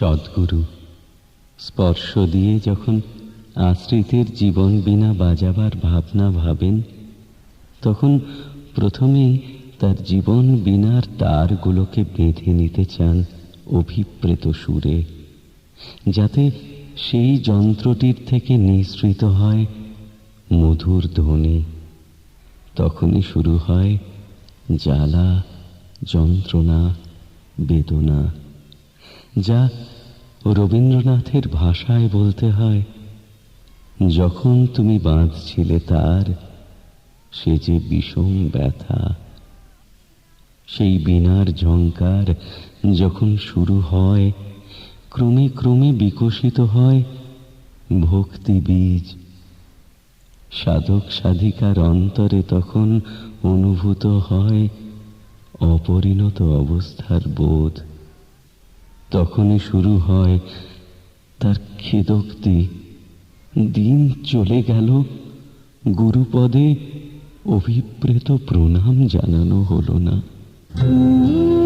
সদ্গুরু। স্পর্শ দিয়ে যখন আশ্রিতের জীবন বিনা বাজাবার ভাবনা ভাবেন, তখন প্রথমেই তার জীবন বিনার তারগুলোকে বেঁধে নিতে চান অভিপ্রেত সুরে, যাতে সেই যন্ত্রটির থেকে নিঃসৃত হয় মধুর ধ্বনি। তখনই শুরু হয় জ্বালা, যন্ত্রণা, বেদনা। যা রবীন্দ্রনাথের ভাষায় বলতে হয়, যখন তুমি বাঁধছিলে তার, সে যে বিষম ব্যথা। সেই বিনার ঝঙ্কার যখন শুরু হয়, ক্রমে ক্রমে বিকশিত হয় ভক্তি বীজ। সাধক সাধিকার অন্তরে তখন অনুভূত হয় অপরিণত অবস্থার বোধ। তখনই শুরু হয় তার খেদোক্তি। দিন চলে গেল। গুরুপদে অভিপ্রেত প্রণাম জানানো হলো না।